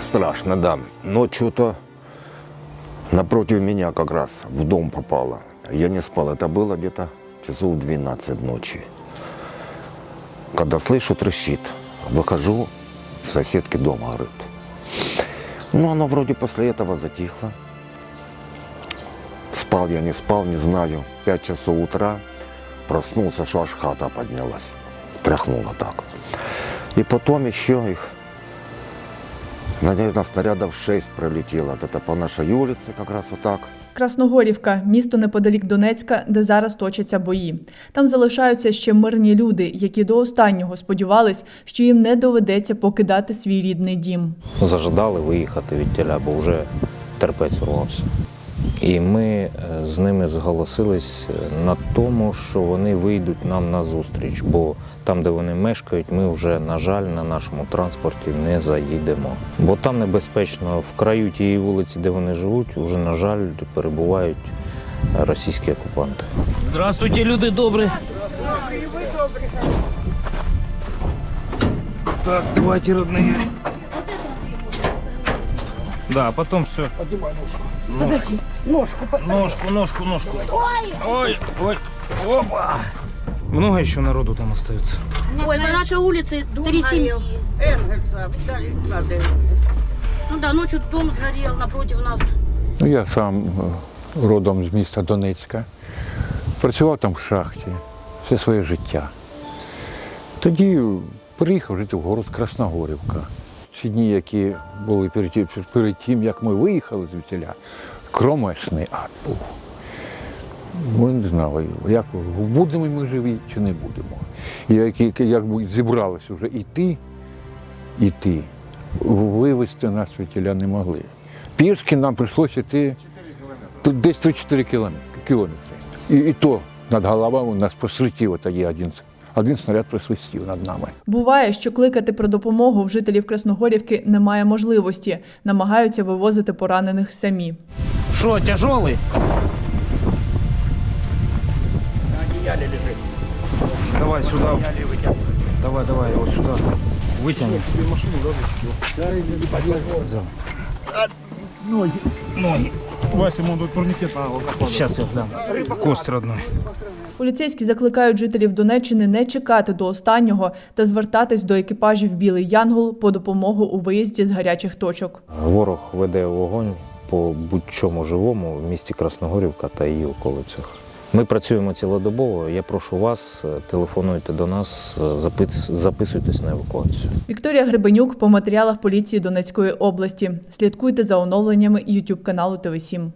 Страшно, да. Но что-то напротив меня как раз в дом попало. Я не спал. Это было где-то часов 12 ночи. Когда слышу, трещит. Выхожу, соседки дома горит. Ну, оно вроде после этого затихло. Спал я, не спал, не знаю. В 5 часов утра проснулся, что аж хата поднялась. Тряхнуло так. И потом еще их, наверное, снарядов 6 пролетело. Вот Это по нашей улице как раз вот так. Красногорівка місто неподалік Донецька, де зараз точаться бої. Там залишаються ще мирні люди, які до останнього сподівались, що їм не доведеться покидати свій рідний дім. зажадали виїхати від тіля, бо вже терпець урвався. І ми е, з ними зголосились е, на тому, що вони вийдуть нам на зустріч, бо там, де вони мешкають, ми вже, на жаль, на нашому транспорті не заїдемо. Бо там небезпечно в краю тієї вулиці, де вони живуть, уже, на жаль, перебувають російські окупанти. Здравствуйте, люди добрі. Так, давайте, родные. Да, потом все. Ножку. Ножку, ножку, ножку, ножку. Ой, ой, опа. Много еще народу там остается. Ой, на нашей улице три семьи. Энгельса, Виталий Владимирович. Ну да, ночью дом сгорел напротив нас. Ну, я сам е, родом з міста Донецька. Працював там в шахті все своє життя. Тоді приїхав жити в город Красногорівка. Ці дні, які були перед тим, перед тим як ми виїхали звідтіля, кромешний ад був. Ми не знали, як будемо ми живі чи не будемо. І як, як зібралися вже йти, йти, вивезти нас звідтіля не могли. Пішки нам прийшлося йти тут десь 3-4 кілометри. І, і то над головами у нас от є один, один снаряд просвистів над нами. Буває, що кликати про допомогу в жителів Красногорівки немає можливості, намагаються вивозити поранених самі. Что, тяжелый? Давай сюда. Давай, давай, его сюда. Вытяни. Взял. Ноги. Вася, ему турникет на Сейчас я дам. Кость родной. Поліцейські закликають жителів Донеччини не чекати до останнього та звертатись до екіпажів Білий Янгол по допомогу у виїзді з гарячих точок. Ворог веде вогонь по будь-чому живому в місті Красногорівка та її околицях. Ми працюємо цілодобово. Я прошу вас, е, телефонуйте до нас, е, записуйтесь на евакуацію. Вікторія Гребенюк по матеріалах поліції Донецької області. Слідкуйте за оновленнями YouTube каналу ТВ 7